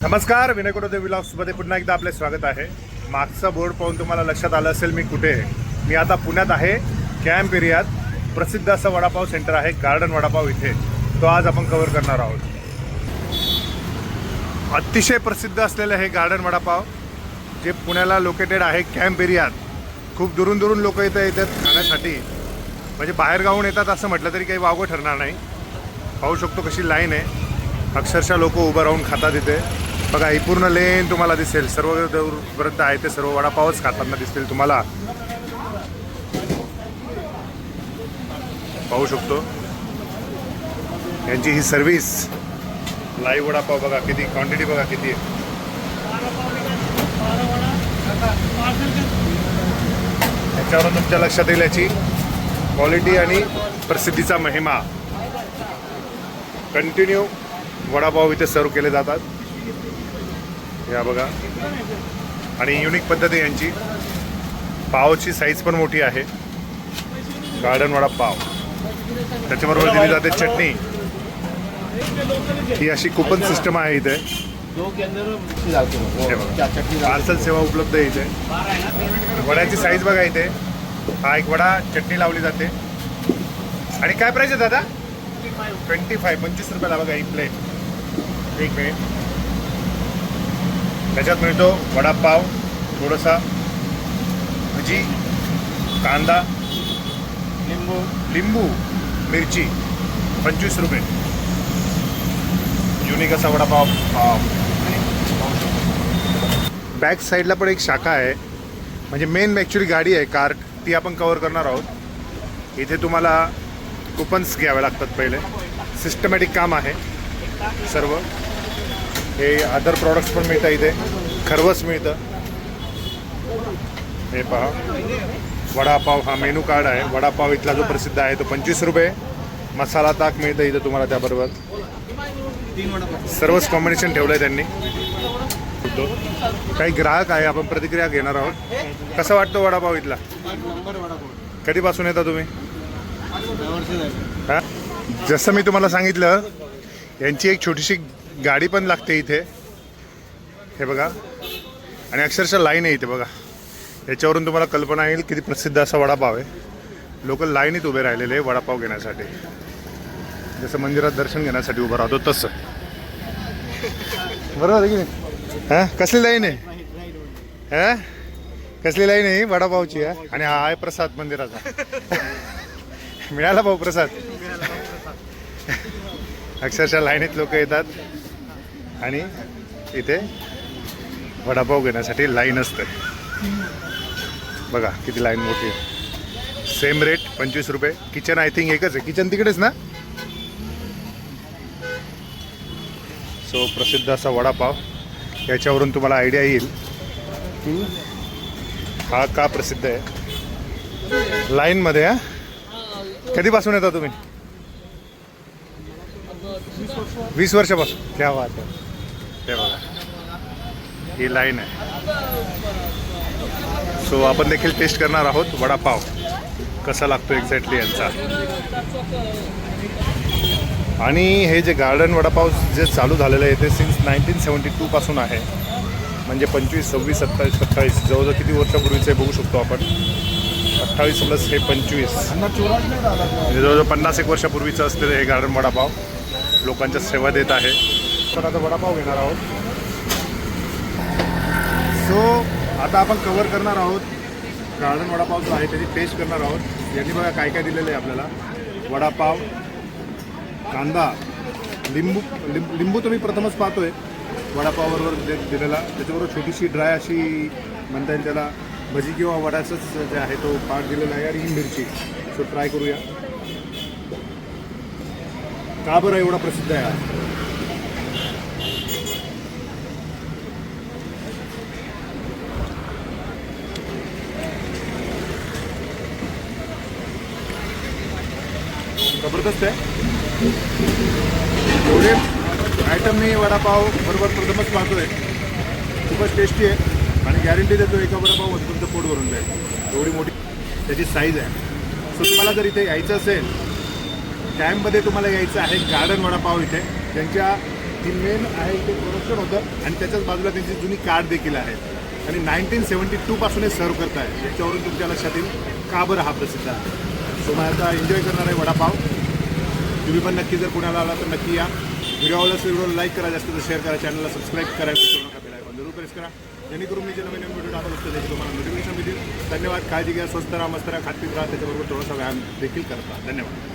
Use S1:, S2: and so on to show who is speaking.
S1: नमस्कार विनय कुटोदे मध्ये पुन्हा एकदा आपले स्वागत आहे. मागचा बोर्ड पाहून तुम्हाला लक्षात आलं असेल मी कुठे आहे? मी आता पुण्यात आहे कॅम्प एरियात प्रसिद्ध असं वडापाव सेंटर आहे गार्डन वडापाव इथे. तो आज आपण कव्हर करणार आहोत. अतिशय प्रसिद्ध असलेलं हे गार्डन वडापाव जे पुण्याला लोकेटेड आहे कॅम्प एरियात. खूप दुरून दुरून लोक इथे येतात खाण्यासाठी. म्हणजे बाहेरगावून येतात असं म्हटलं तरी काही वावगं ठरणार नाही. पाहू शकतो कशी लाईन आहे. अक्षरशः लोक उभं राहून खातात इथे. बघा ही पूर्ण लेन तुम्हाला दिसेल. सर्व दूरपर्यंत आहे ते सर्व वडापावच खाताना दिसतील तुम्हाला. पाहू शकतो. यांची ही सर्व्हिस लाईव्ह वडापाव बघा किती क्वांटिटी बघा किती आहे. याच्यावरून तुमच्या लक्षात येईल याची. क्वालिटी आणि प्रसिद्धीचा महिमा. कंटिन्यू वडापाव इथे सर्व केले जातात. या बघा. आणि युनिक पद्धत आहे यांची. पावची साईज पण मोठी आहे. गार्डन वडा पाव. त्याच्याबरोबर दिली जाते चटणी. ही अशी कुपन सिस्टम आहे इथे. पार्सल सेवा उपलब्ध आहे इथे. वड्याची साईज बघा इथे. हा एक वडा चटणी लावली जाते. आणि काय प्राईस आहे दादा? ट्वेंटी फाय पंचवीस रुपयाला बघा एक प्लेट एक मिनिट त्याच्यात मिळतो वडापाव थोडासा भजी कांदा
S2: लिंबू
S1: लिंबू मिरची पंचवीस रुपये. युनिक असा वडापाव बॅक साईडला पण एक शाखा आहे. म्हणजे मेन ॲक्च्युली गाडी आहे कार. ती आपण कवर करणार आहोत. इथे तुम्हाला कुपन्स घ्यावे लागतात पहिले. सिस्टमॅटिक काम आहे सर्व. हे अदर प्रॉडक्ट्स पण मिळतं इथे. खरवस मिळतं. हे पहा. वडापाव हा मेनू कार्ड आहे. वडापाव इथला जो प्रसिद्ध आहे तो पंचवीस रुपये. मसाला ताक मिळतं इथं तुम्हाला त्याबरोबर. सर्वच कॉम्बिनेशन ठेवलं आहे त्यांनी काही ग्राहक आहे आपण प्रतिक्रिया घेणार आहोत. कसं वाटतं वडापाव इथला? कधीपासून येता तुम्ही? हां? जसं मी तुम्हाला सांगितलं यांची एक छोटीशी गाडी पण लागते इथे. हे बघा. आणि अक्षरशः लाईन आहे इथे बघा. याच्यावरून तुम्हाला कल्पना येईल किती प्रसिद्ध असा वडापाव आहे. लोक लाईनीत उभे राहिलेले आहे वडापाव घेण्यासाठी. जसं मंदिरात दर्शन घेण्यासाठी उभं राहतो तसं. बरोबर आहे की नाही? हां? कसली लाईन आहे? हां? कसली लाईन आहे वडापावची आहे आणि हा आहे प्रसाद मंदिराचा. मिळाला भाऊ प्रसाद अक्षरशः लाईनीत लोक येतात. आणि इथे वडापाव घेण्यासाठी लाईन असते. बघा किती लाईन मोठी आहे. सेम रेट पंचवीस रुपये. किचन आय थिंक एकच आहे. किचन तिकडेच ना? सो प्रसिद्ध असा वडापाव. याच्यावरून तुम्हाला आयडिया येईल. की हा का प्रसिद्ध आहे? लाईनमध्ये हा? कधीपासून येता तुम्ही? वीस वर्षापासून. क्या बात आहे. ते बघा. ही लाईन आहे. सो आपण देखील टेस्ट करणार आहोत वडापाव. कसा लागतो एक्झॅक्टली यांचा? आणि हे जे गार्डन वडापाव जे चालू झालेलं आहे ते सिन्स नाईन्टीन सेवन्टी टूपासून आहे. म्हणजे पंचवीस सव्वीस सत्तावीस सत्तावीस जवळजवळ किती वर्षापूर्वीचं बघू शकतो आपण. अठ्ठावीस प्लस हे पंचवीस. म्हणजे जवळजवळ पन्नास एक वर्षापूर्वीचं असलेलं हे गार्डन वडापाव लोकांच्या सेवा देत आहे. तर आता वडापाव घेणार आहोत. सो आता आपण कवर करणार आहोत. गार्डन वडापाव जो आहे त्याची टेस्ट करणार आहोत. यांनी बघा काय काय दिलेलं आहे आपल्याला. वडापाव कांदा लिंबू लिंब लिंबू तर मी प्रथमच पाहतोय. वडापावबरोबर दे दिलेला. त्याच्याबरोबर छोटीशी ड्राय अशी म्हणता येईल त्याला. भजी किंवा वड्याचंच जे आहे तो पाठ दिलेला आहे आणि ही मिरची. सो ट्राय करूया. का बरं एवढा प्रसिद्ध आहे जबरदस्त आहे. एवढे आयटम मी वडापाव बरोबर प्रथमच पाहतोय. खूपच टेस्टी आहे. आणि गॅरंटी देतो एका वडापाव तुमचं पोट भरून जाईल. एवढी मोठी त्याची साईज आहे. सो तुम्हाला जर इथे यायचं असेल कॅम्पमध्ये तुम्हाला यायचं आहे गार्डन वडापाव इथे. त्यांच्या जी मेन आहे ते प्रोडक्शन होतं आणि त्याच्याच बाजूला त्यांची जुनी कार्ड देखील आहे. आणि नाईन्टीन सेवन्टी टूपासून हे सर्व करत आहे याच्यावरून तुमच्या लक्षात येईल का बरं हा प्रसिद्ध आहे. सो मग आता एन्जॉय करणार आहे वडापाव. तुम्ही पण नक्की जर पुण्याला आला तर नक्की या. व्हिडिओ आवडला असेल व्हिडिओ लाईक करा जास्त तर शेअर करा चॅनलला सबस्क्राईब करा विसरू नका बेल आयकॉन जरूर प्रेस करा. जेणेकरून मी जे नवीन नवीन व्हिडिओ टाकत असतो त्याची तुम्हाला नोटिफिकेशन मिळतील. धन्यवाद. काळजी घ्या स्वस्त राहा मस्त राहा खात राहा त्याच्याबरोबर थोडासा व्यायाम देखील करता. धन्यवाद.